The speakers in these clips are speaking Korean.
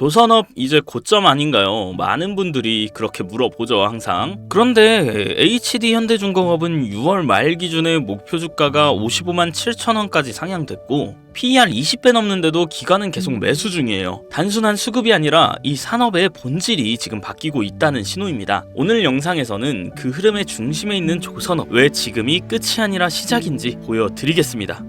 조선업 이제 고점 아닌가요? 많은 분들이 그렇게 물어보죠 항상. 그런데 HD 현대중공업은 6월 말 기준에 목표 주가가 55만 7천 원까지 상향됐고 PER 20배 넘는데도 기관은 계속 매수 중이에요. 단순한 수급이 아니라 이 산업의 본질이 지금 바뀌고 있다는 신호입니다. 오늘 영상에서는 그 흐름의 중심에 있는 조선업 왜 지금이 끝이 아니라 시작인지 보여드리겠습니다.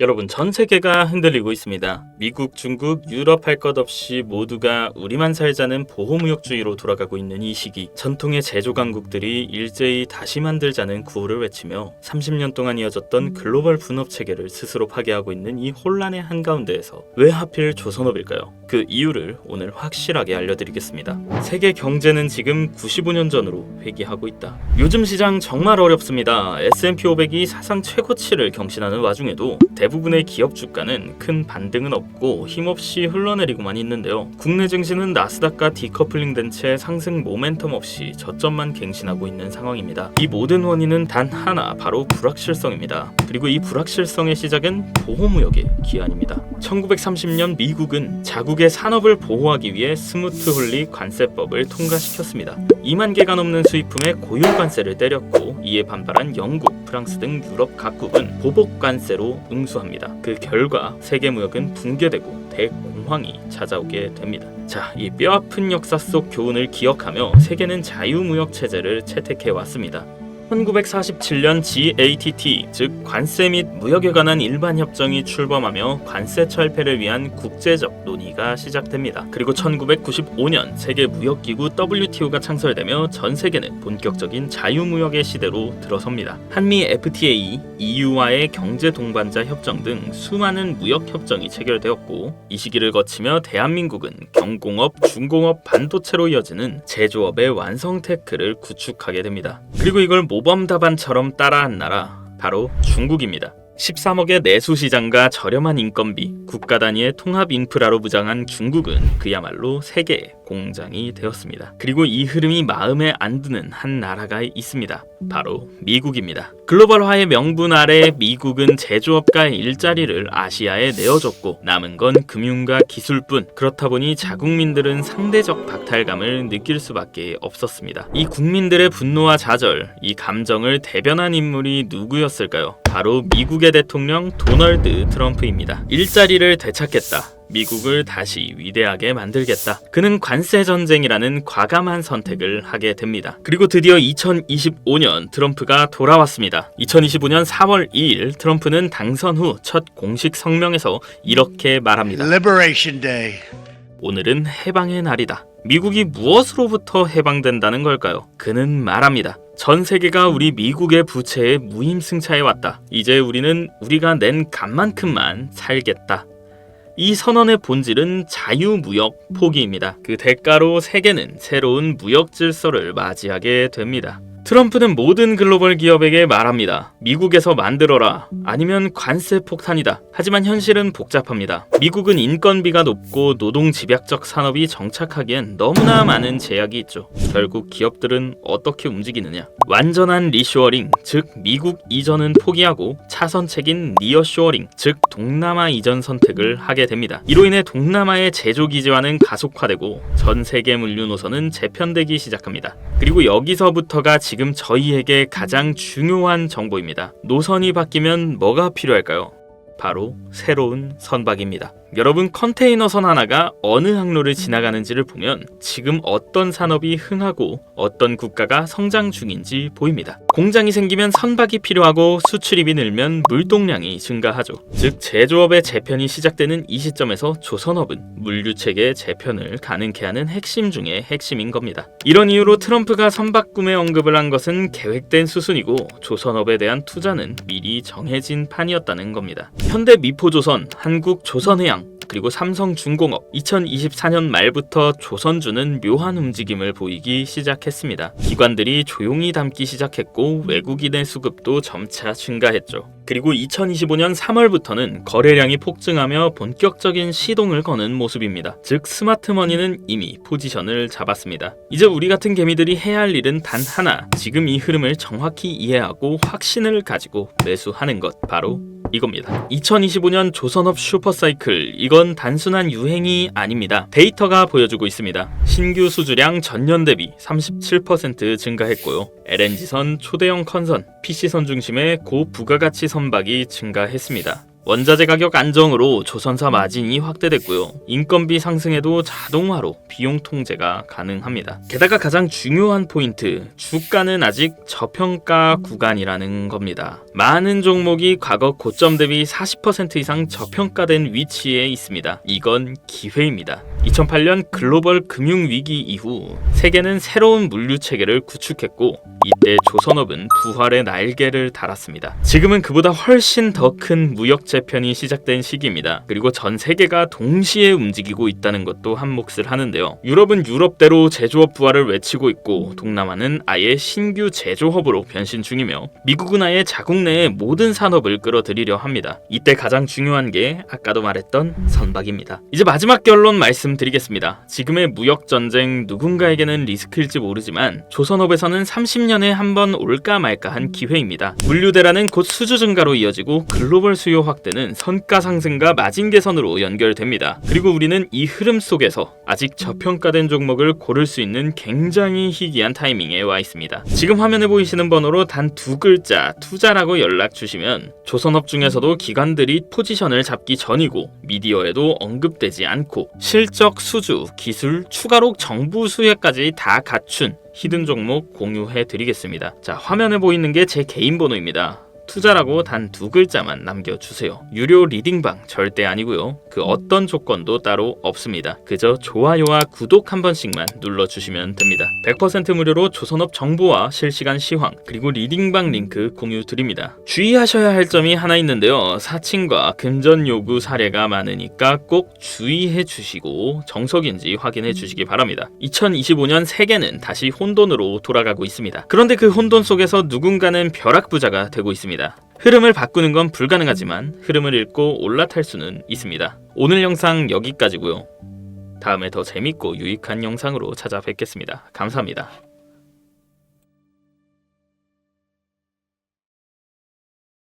여러분 전 세계가 흔들리고 있습니다. 미국, 중국, 유럽 할 것 없이 모두가 우리만 살자는 보호무역주의로 돌아가고 있는 이 시기 전통의 제조 강국들이 일제히 다시 만들자는 구호를 외치며 30년 동안 이어졌던 글로벌 분업 체계를 스스로 파괴하고 있는 이 혼란의 한가운데에서 왜 하필 조선업일까요? 그 이유를 오늘 확실하게 알려드리겠습니다. 세계 경제는 지금 95년 전으로 회귀하고 있다. 요즘 시장 정말 어렵습니다. S&P 500이 사상 최고치를 경신하는 와중에도 대 부분의 기업 주가는 큰 반등은 없고 힘없이 흘러내리고만 있는데요. 국내 증시는 나스닥과 디커플링된 채 상승 모멘텀 없이 저점만 갱신하고 있는 상황입니다. 이 모든 원인은 단 하나, 바로 불확실성입니다. 그리고 이 불확실성의 시작은 보호무역의 기한입니다. 1930년 미국은 자국의 산업을 보호하기 위해 스무트 홀리 관세법을 통과시켰습니다. 2만 개가 넘는 수입품에 고유 관세를 때렸고 이에 반발한 영국, 프랑스 등 유럽 각국은 보복 관세로 응수합니다. 그 결과 세계 무역은 붕괴되고 대공황이 찾아오게 됩니다. 자, 이 뼈아픈 역사 속 교훈을 기억하며 세계는 자유무역 체제를 채택해 왔습니다. 1947년 GATT 즉 관세 및 무역에 관한 일반 협정이 출범하며 관세 철폐를 위한 국제적 논의가 시작됩니다. 그리고 1995년 세계 무역 기구 WTO가 창설되며 전 세계는 본격적인 자유무역의 시대로 들어섭니다. 한미 FTA, EU와의 경제 동반자 협정 등 수많은 무역 협정이 체결되었고 이 시기를 거치며 대한민국은 경공업, 중공업, 반도체로 이어지는 제조업의 완성 테크를 구축하게 됩니다. 그리고 이걸 모범 답안처럼 따라한 나라 바로 중국입니다. 13억의 내수 시장과 저렴한 인건비, 국가 단위의 통합 인프라로 무장한 중국은 그야말로 세계의 공장이 되었습니다. 그리고 이 흐름이 마음에 안 드는 한 나라가 있습니다. 바로 미국입니다. 글로벌화의 명분 아래 미국은 제조업가의 일자리를 아시아에 내어줬고 남은 건 금융과 기술뿐. 그렇다 보니 자국민들은 상대적 박탈감을 느낄 수밖에 없었습니다. 이 국민들의 분노와 좌절, 이 감정을 대변한 인물이 누구였을까요? 바로 미국의 대통령 도널드 트럼프입니다. 일자리를 되찾겠다. 미국을 다시 위대하게 만들겠다. 그는 관세 전쟁이라는 과감한 선택을 하게 됩니다. 그리고 드디어 2025년 트럼프가 돌아왔습니다. 2025년 4월 2일 트럼프는 당선 후 첫 공식 성명에서 이렇게 말합니다. Liberation Day. 오늘은 해방의 날이다. 미국이 무엇으로부터 해방된다는 걸까요? 그는 말합니다. 전 세계가 우리 미국의 부채에 무임승차해 왔다. 이제 우리는 우리가 낸 값만큼만 살겠다. 이 선언의 본질은 자유무역 포기입니다. 그 대가로 세계는 새로운 무역 질서를 맞이하게 됩니다. 트럼프는 모든 글로벌 기업에게 말합니다. 미국에서 만들어라. 아니면 관세 폭탄이다. 하지만 현실은 복잡합니다. 미국은 인건비가 높고 노동 집약적 산업이 정착하기엔 너무나 많은 제약이 있죠. 결국 기업들은 어떻게 움직이느냐? 완전한 리쇼어링, 즉 미국 이전은 포기하고 차선책인 니어쇼어링, 즉 동남아 이전 선택을 하게 됩니다. 이로 인해 동남아의 제조 기지화는 가속화되고 전 세계 물류 노선은 재편되기 시작합니다. 그리고 여기서부터가 지금 저희에게 가장 중요한 정보입니다. 노선이 바뀌면 뭐가 필요할까요? 바로 새로운 선박입니다. 여러분 컨테이너 선 하나가 어느 항로를 지나가는지를 보면 지금 어떤 산업이 흥하고 어떤 국가가 성장 중인지 보입니다. 공장이 생기면 선박이 필요하고 수출입이 늘면 물동량이 증가하죠. 즉 제조업의 재편이 시작되는 이 시점에서 조선업은 물류 체계 재편을 가능케 하는 핵심 중의 핵심인 겁니다. 이런 이유로 트럼프가 선박 구매 언급을 한 것은 계획된 수순이고 조선업에 대한 투자는 미리 정해진 판이었다는 겁니다. 현대 미포조선, 한국 조선해양 그리고 삼성중공업 2024년 말부터 조선주는 묘한 움직임을 보이기 시작했습니다. 기관들이 조용히 담기 시작했고 외국인의 수급도 점차 증가했죠. 그리고 2025년 3월부터는 거래량이 폭증하며 본격적인 시동을 거는 모습입니다. 즉 스마트머니는 이미 포지션을 잡았습니다. 이제 우리 같은 개미들이 해야 할 일은 단 하나. 지금 이 흐름을 정확히 이해하고 확신을 가지고 매수하는 것 바로 이겁니다. 2025년 조선업 슈퍼사이클 이건 단순한 유행이 아닙니다. 데이터가 보여주고 있습니다. 신규 수주량 전년 대비 37% 증가했고요. LNG선, 초대형 컨선, PC선 중심의 고부가가치 선 박이 증가했습니다. 원자재 가격 안정으로 조선사 마진이 확대됐고요. 인건비 상승에도 자동화로 비용 통제가 가능합니다. 게다가 가장 중요한 포인트, 주가는 아직 저평가 구간이라는 겁니다. 많은 종목이 과거 고점 대비 40% 이상 저평가된 위치에 있습니다. 이건 기회입니다. 2008년 글로벌 금융 위기 이후 세계는 새로운 물류 체계를 구축했고 이때 조선업은 부활의 날개를 달았습니다. 지금은 그보다 훨씬 더 큰 무역 재편이 시작된 시기입니다. 그리고 전 세계가 동시에 움직이고 있다는 것도 한 몫을 하는데요. 유럽은 유럽대로 제조업 부활을 외치고 있고 동남아는 아예 신규 제조업으로 변신 중이며 미국은 아예 자국 내의 모든 산업을 끌어들이려 합니다. 이때 가장 중요한 게 아까도 말했던 선박입니다. 이제 마지막 결론 말씀드리겠습니다. 지금의 무역 전쟁 누군가에게는 리스크일지 모르지만 조선업에서는 30 년에 한 번 올까 말까 한 기회입니다. 물류 대란은 곧 수주 증가로 이어지고 글로벌 수요 확대는 선가 상승과 마진 개선으로 연결됩니다. 그리고 우리는 이 흐름 속에서 아직 저평가된 종목을 고를 수 있는 굉장히 희귀한 타이밍에 와 있습니다. 지금 화면에 보이시는 번호로 단 두 글자 투자라고 연락 주시면 조선업 중에서도 기관들이 포지션을 잡기 전이고 미디어에도 언급되지 않고 실적 수주, 기술, 추가로 정부 수혜까지 다 갖춘 히든 종목 공유해 드리겠습니다. 자, 화면에 보이는 게 제 개인 번호입니다. 투자라고 단 두 글자만 남겨주세요. 유료 리딩방 절대 아니고요. 그 어떤 조건도 따로 없습니다. 그저 좋아요와 구독 한 번씩만 눌러주시면 됩니다. 100% 무료로 조선업 정보와 실시간 시황 그리고 리딩방 링크 공유 드립니다. 주의하셔야 할 점이 하나 있는데요. 사칭과 금전 요구 사례가 많으니까 꼭 주의해 주시고 정석인지 확인해 주시기 바랍니다. 2025년 세계는 다시 혼돈으로 돌아가고 있습니다. 그런데 그 혼돈 속에서 누군가는 벼락부자가 되고 있습니다. 흐름을 바꾸는 건 불가능하지만 흐름을 읽고 올라탈 수는 있습니다. 오늘 영상 여기까지고요. 다음에 더 재밌고 유익한 영상으로 찾아뵙겠습니다. 감사합니다.